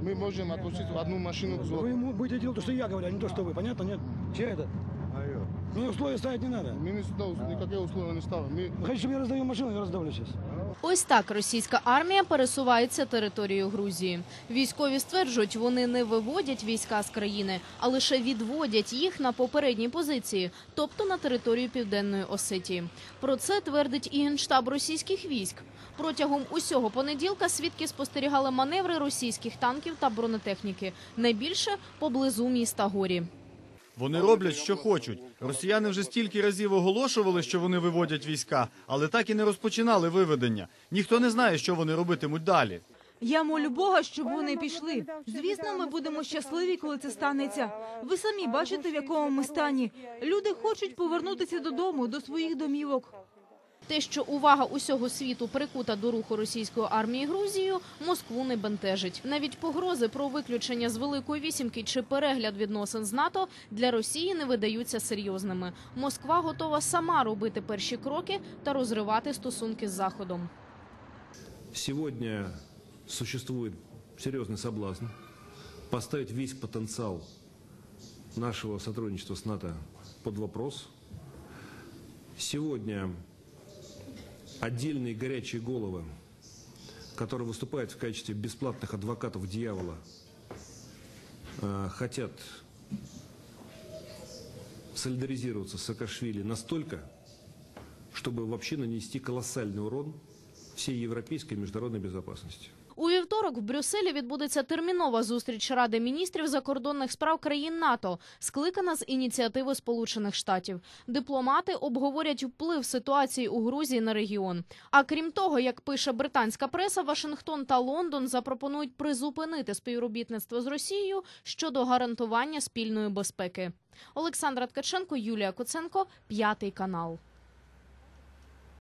Мы можем отпустить одну машину к Вы злоту. ему будете делать то, что я говорю, а не то, что вы. Понятно, нет? Чья это? Мне условия ставить не надо. Мы не сюда никакие условия не ставим. Мы Вы хотите, чтобы я раздаю машину, я раздавлю сейчас. Ось так російська армія пересувається територією Грузії. Військові стверджують, вони не виводять війська з країни, а лише відводять їх на попередні позиції, тобто на територію південної Осетії. Про це твердить і генштаб російських військ. Протягом усього понеділка свідки спостерігали маневри російських танків та бронетехніки, найбільше поблизу міста Горі. Вони роблять, що хочуть. Росіяни вже стільки разів оголошували, що вони виводять війська, але так і не розпочинали виведення. Ніхто не знає, що вони робитимуть далі. Я молю Бога, щоб вони пішли. Звісно, ми будемо щасливі, коли це станеться. Ви самі бачите, в якому ми стані. Люди хочуть повернутися додому, до своїх домівок. Те, що увага усього світу прикута до руху російської армії Грузією, Москву не бентежить. Навіть погрози про виключення з великої вісімки чи перегляд відносин з НАТО для Росії не видаються серйозними. Москва готова сама робити перші кроки та розривати стосунки з Заходом. Сегодня существует серьезный соблазн поставить весь потенциал нашего сотрудничества с НАТО под вопрос. Сегодня отдельные горячие головы, которые выступают в качестве бесплатных адвокатов дьявола, э, хотят солидаризироваться с Саакашвили настолько, чтобы вообще нанести колоссальный урон всей европейской международной безопасности. Вівторок в Брюсселі відбудеться термінова зустріч Ради міністрів закордонних справ країн НАТО, скликана з ініціативи Сполучених Штатів. Дипломати обговорять вплив ситуації у Грузії на регіон. А крім того, як пише британська преса, Вашингтон та Лондон запропонують призупинити співробітництво з Росією щодо гарантування спільної безпеки. Олександра Ткаченко, Юлія Коценко, п'ятий канал.